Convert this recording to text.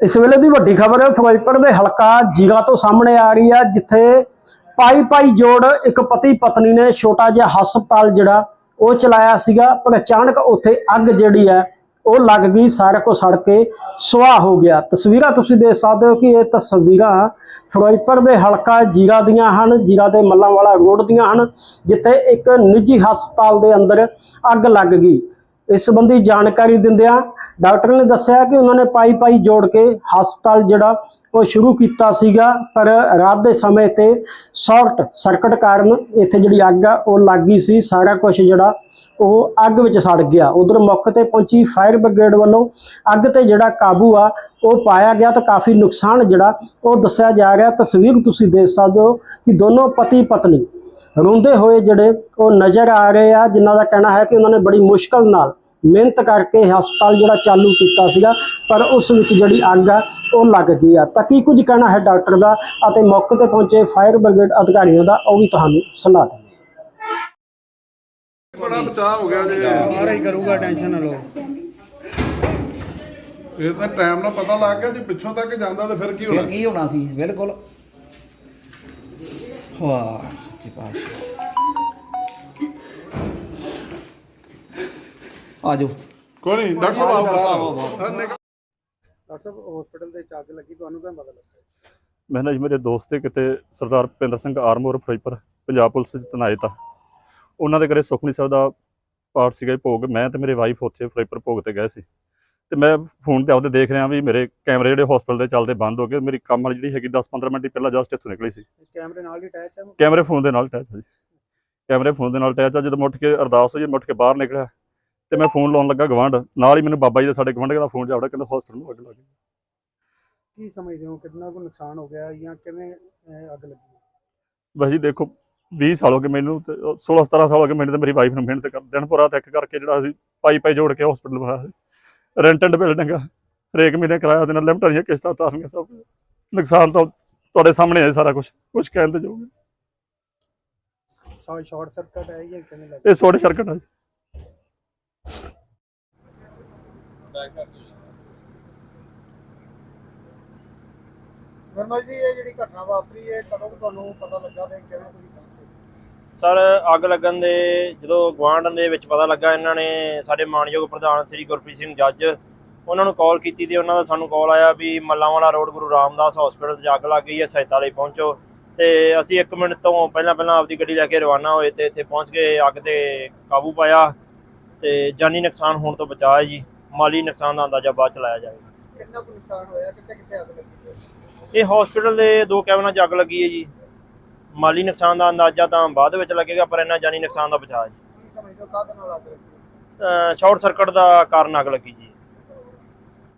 ਇਸ ਵੇਲੇ ਦੀ ਵੱਡੀ ਖਬਰ ਫਿਰੋਜ਼ਪੁਰ ਦੇ ਹਲਕਾ ਜੀਰਾ ਤੋਂ ਸਾਹਮਣੇ ਆ ਰਹੀ ਹੈ, ਜਿੱਥੇ ਪਾਈ ਪਾਈ ਜੋੜ ਇੱਕ ਪਤੀ ਪਤਨੀ ਨੇ ਛੋਟਾ ਜਿਹਾ ਹਸਪਤਾਲ ਜਿਹੜਾ ਉਹ ਚਲਾਇਆ ਸੀਗਾ, ਪਰ ਅਚਾਨਕ ਉੱਥੇ ਅੱਗ ਜਿਹੜੀ ਹੈ, ਉਹ ਲੱਗ ਗਈ, ਸਾਰਾ ਕੁਝ ਸੜ ਕੇ ਸੁਆਹ ਹੋ ਗਿਆ। ਤਸਵੀਰਾਂ ਤੁਸੀਂ ਦੇਖ ਸਕਦੇ ਹੋ ਕਿ ਇਹ ਤਸਵੀਰਾਂ ਫਿਰੋਜ਼ਪੁਰ ਦੇ ਹਲਕਾ ਜੀਰਾ ਦੀਆਂ ਹਨ, ਜੀਰਾ ਦੇ ਮੱਲਾਂਵਾਲਾ ਰੋਡ ਦੀਆਂ ਹਨ, ਜਿੱਥੇ ਇੱਕ ਨਿੱਜੀ ਹਸਪਤਾਲ ਦੇ ਅੰਦਰ ਅੱਗ ਲੱਗ ਗਈ। ਇਸ ਸੰਬੰਧੀ ਜਾਣਕਾਰੀ ਦਿੰਦਿਆਂ ਡਾਕਟਰ ਨੇ ਦੱਸਿਆ ਕਿ ਉਹਨਾਂ ਨੇ ਪਾਈ ਪਾਈ ਜੋੜ ਕੇ ਹਸਪਤਾਲ ਜਿਹੜਾ ਉਹ ਸ਼ੁਰੂ ਕੀਤਾ ਸੀਗਾ, ਪਰ ਰਾਤ ਦੇ ਸਮੇਂ ਤੇ ਸ਼ਾਰਟ ਸਰਕਟ ਕਾਰਨ ਇੱਥੇ ਜਿਹੜੀ ਅੱਗ ਆ, ਉਹ ਲੱਗ ਗਈ ਸੀ। ਸਾਰਾ ਕੁਝ ਜਿਹੜਾ ਉਹ ਅੱਗ ਵਿੱਚ ਸੜ ਗਿਆ। ਉਧਰ ਮੁੱਖ ਤੇ ਪਹੁੰਚੀ ਫਾਇਰ ਬ੍ਰਿਗੇਡ ਵੱਲੋਂ ਅੱਗ ਤੇ ਜਿਹੜਾ ਕਾਬੂ ਆ, ਉਹ ਪਾਇਆ ਗਿਆ ਤਾਂ ਕਾਫੀ ਨੁਕਸਾਨ ਜਿਹੜਾ ਉਹ ਦੱਸਿਆ ਜਾ ਰਿਹਾ। ਤਸਵੀਰ ਤੁਸੀਂ ਦੇਖ ਸਕਦੇ ਹੋ ਕਿ ਦੋਨੋਂ ਪਤੀ ਪਤਨੀ ਰੋਂਦੇ ਹੋਏ ਜਿਹੜੇ ਉਹ ਨਜ਼ਰ ਆ ਰਹੇ ਆ, ਜਿਨ੍ਹਾਂ ਦਾ ਕਹਿਣਾ ਹੈ ਕਿ ਉਹਨਾਂ ਨੇ ਬੜੀ ਮੁਸ਼ਕਲ ਨਾਲ ਮਿਹਨਤ ਕਰਕੇ ਹਸਪਤਾਲ ਜਿਹੜਾ ਚਾਲੂ ਕੀਤਾ ਸੀਗਾ ਪਰ ਉਸ ਵਿੱਚ ਜਿਹੜੀ ਅੱਗ ਆ ਉਹ ਲੱਗ ਗਈ ਆ। ਤਾਂ ਕੀ ਕੁਝ ਕਹਿਣਾ ਹੈ ਡਾਕਟਰ ਦਾ ਅਤੇ ਮੌਕੇ ਤੇ ਪਹੁੰਚੇ ਫਾਇਰ ਬ੍ਰਿਗੇਡ ਅਧਿਕਾਰੀਆਂ ਦਾ ਉਹ ਵੀ ਤੁਹਾਨੂੰ ਸੁਣਾ ਦਿੰਦੇ ਬੜਾ ਬਚਾਅ ਹੋ ਗਿਆ ਜੀ। ਸਾਰਾ ਹੀ ਕਰੂਗਾ ਟੈਨਸ਼ਨ ਨਾ ਲਓ। ਇਹ ਤਾਂ ਟਾਈਮ ਨਾਲ ਪਤਾ ਲੱਗ ਗਿਆ ਜੀ ਪਿੱਛੋਂ ਤੱਕ ਜਾਂਦਾ ਤੇ ਫਿਰ ਕੀ ਹੋਣਾ? ਕੀ ਹੋਣਾ ਸੀ? ਬਿਲਕੁਲ। ਵਾਹ ਸੱਚੀ ਪਾਤਸ਼ਾਹ ਆਜੋ। ਕੋਈ ਨਹੀਂ ਡਾਕਟਰ ਸਾਹਿਬ ਆਓ ਡਾਕਟਰ ਸਾਹਿਬ ਬਾਹਰ ਹਾਂ, ਨਿਕਲ। ਡਾਕਟਰ ਸਾਹਿਬ ਹਸਪੀਟਲ ਦੇ ਚੱਗ ਲੱਗੀ ਤੁਹਾਨੂੰ ਤਾਂ ਪਤਾ ਲੱਗਾ? ਮੈਂ ਨਾ ਜੀ ਮੇਰੇ ਦੋਸਤ ਦੇ ਕਿਤੇ ਸਰਦਾਰ ਭੁਪਿੰਦਰ ਸਿੰਘ ਆਰਮੋਰ ਫਿਰੋਜ਼ਪੁਰ ਪੰਜਾਬ ਪੁਲਿਸ ਵਿੱਚ ਤਨਾਇਤ ਆ। ਉਹਨਾਂ ਦੇ ਘਰੇ ਸੁਖਮਨੀ ਸਾਹਿਬ ਦਾ ਪਾਠ ਸੀਗਾ ਜੀ ਭੋਗ। ਮੈਂ ਤੇ ਮੇਰੇ ਵਾਈਫ ਉੱਥੇ ਫਿਰੋਜ਼ਪੁਰ ਭੋਗ ਤੇ ਗਏ ਸੀ। ਤੇ ਮੈਂ ਫੋਨ ਤੇ ਆਪਦੇ ਦੇਖ ਰਿਹਾ ਵੀ ਮੇਰੇ ਕੈਮਰੇ ਜਿਹੜੇ ਹਸਪੀਟਲ ਦੇ ਚੱਲਦੇ ਬੰਦ ਹੋ ਗਏ। ਮੇਰੀ ਕੰਮ ਵਾਲੀ ਜਿਹੜੀ ਹੈਗੀ 10-15 ਮਿੰਟ ਹੀ ਪਹਿਲਾਂ ਜਸਟ ਇੱਥੋਂ ਨਿਕਲੀ ਸੀ। ਕੈਮਰੇ ਨਾਲ ਹੀ ਅਟੈਚ ਹੈ ਕੈਮਰੇ ਫੋਨ ਦੇ ਨਾਲ ਅਟੈਚ ਆ ਜੀ। ਕੈਮਰੇ ਫੋਨ ਦੇ ਨਾਲ ਅਟੈਚ ਆ। ਜਦੋਂ ਮੁੱਠ ਕੇ ਅਰਦਾਸ ਹੋਈ ਮੁੱਠ ਕੇ ਬਾਹਰ ਨਿਕਲਿਆ। ਤੇ ਮੈਂ ਫੋਨ ਲਾਉਣ ਲੱਗਾ ਗਵਾਂਢ। ਨਾਲ ਹੀ ਮੈਨੂੰ ਬਾਬਾ ਜੀ ਦੇ ਸਾਡੇ ਗਵਾਂਢ ਦਾ ਫੋਨ ਜਾਵੜਾ ਕਹਿੰਦਾ ਹਸਪੀਟਲ ਨੂੰ ਅੱਗ ਲੱਗ ਗਈ ਕੀ ਸਮਝਦੇ ਹੋ ਕਿੰਨਾ ਕੁ ਨੁਕਸਾਨ ਹੋ ਗਿਆ ਜਾਂ ਕਿਵੇਂ ਅੱਗ ਲੱਗੀ? ਬਸ ਜੀ ਦੇਖੋ 20 ਸਾਲ ਹੋ ਗਏ ਮੈਨੂੰ ਤੇ 16 17 ਸਾਲ ਹੋ ਗਏ ਮੈਨੂੰ ਤੇ ਮੇਰੀ ਵਾਈਫ ਨੂੰ ਮਿਹਨਤ ਕਰ ਦਿਨ ਪੂਰਾ ਤੱਕ ਕਰਕੇ ਜਿਹੜਾ ਅਸੀਂ ਪਾਈ ਪਾਈ ਜੋੜ ਕੇ ਹਸਪੀਟਲ ਬਣਾਇਆ ਸੀ ਰੈਂਟਡ ਬਿਲਡਿੰਗ ਆ ਹਰੇਕ ਮਹੀਨੇ ਕਿਰਾਇਆ ਦੇ ਨਾਲ ਲਿਮਟਾਂ ਦੀਆਂ ਕਿਸ਼ਤਾਂ ਤਾਰਨੀਆਂ ਸਭ। ਨੁਕਸਾਨ ਤਾਂ ਤੁਹਾਡੇ ਸਾਹਮਣੇ ਹੈ ਸਾਰਾ ਕੁਝ ਕੁਝ ਕਹਿਣ ਤੇ ਜੋਗੇ ਸਾ ਸ਼ਾਰਟ ਸਰਕਟ ਹੈ ਜਾਂ ਕਿਵੇਂ ਲੱਗੀ ਇਹ ਛੋਟੇ ਸਰਕਟ ਆ ਜੀ। ਨਰਮਲ ਜੀ ਇਹ ਜਿਹੜੀ ਘਟਨਾ ਵਾਪਰੀ ਹੈ ਕਦੋਂ ਕੁ ਤੁਹਾਨੂੰ ਪਤਾ ਲੱਗਾ ਤੇ ਕਿਵੇਂ ਤੁਸੀਂ ਪਹੁੰਚੇ? ਸਰ ਅੱਗ ਲੱਗਣ ਦੇ ਜਦੋਂ ਗਵਾਂਢ ਦੇ ਵਿੱਚ ਪਤਾ ਲੱਗਾ ਇਹਨਾਂ ਨੇ ਸਾਡੇ ਮਾਨਯੋਗ ਪ੍ਰਧਾਨ ਸ੍ਰੀ ਗੁਰਪ੍ਰੀਤ ਸਿੰਘ ਜੱਜ ਉਹਨਾਂ ਨੂੰ ਕਾਲ ਕੀਤੀ ਤੇ ਉਹਨਾਂ ਦਾ ਸਾਨੂੰ ਕਾਲ ਆਇਆ ਵੀ ਮੱਲਾਂਵਾਲਾ ਰੋਡ ਗੁਰੂ ਰਾਮਦਾਸ ਹਸਪੀਟਲ 'ਚ ਅੱਗ ਲੱਗ ਗਈ ਹੈ ਸਹਾਇਤਾ ਲਈ ਪਹੁੰਚੋ। ਤੇ ਅਸੀਂ 1 ਮਿੰਟ ਤੋਂ ਪਹਿਲਾਂ ਪਹਿਲਾਂ ਆਪਦੀ ਗੱਡੀ ਲੈ ਕੇ ਰਵਾਨਾ ਹੋਏ ਤੇ ਇੱਥੇ ਪਹੁੰਚ ਕੇ ਅੱਗ ਤੇ ਕਾਬੂ ਪਾਇਆ ਤੇ ਜਾਨੀ ਨੁਕਸਾਨ ਹੋਣ ਤੋਂ ਬਚਾਇਆ ਜੀ। ਮਾਲੀ ਨੁਕਸਾਨ ਦਾ ਅੰਦਾਜ਼ਾ ਬਾਅਦ ਚ ਲਾਇਆ ਜਾਏਗਾ ਕਿੰਨਾ ਕੁ ਨੁਕਸਾਨ ਹੋਇਆ? ਕਿੱਥੇ ਕਿੱਥੇ ਅੱਗ ਲੱਗੀ ਸੀ? ਇਹ ਹਸਪੀਟਲ ਦੇ ਦੋ ਕੈਬਨਾਂ 'ਚ ਅੱਗ ਲੱਗੀ ਹੈ ਜੀ। ਮਾਲੀ ਨੁਕਸਾਨ ਦਾ ਅੰਦਾਜ਼ਾ ਤਾਂ ਬਾਅਦ ਵਿੱਚ ਲੱਗੇਗਾ ਪਰ ਇਹਨਾਂ ਜਾਨੀ ਨੁਕਸਾਨ ਦਾ ਬਚਾਅ ਜੀ। ਕੀ ਸਮਝਦੇ ਹੋ ਕਾਹਦੇ ਨਾਲ ਅੱਗ ਲੱਗੀ? ਸ਼ਾਰਟ ਸਰਕਟ ਦਾ ਕਾਰਨ ਅੱਗ ਲੱਗੀ ਜੀ।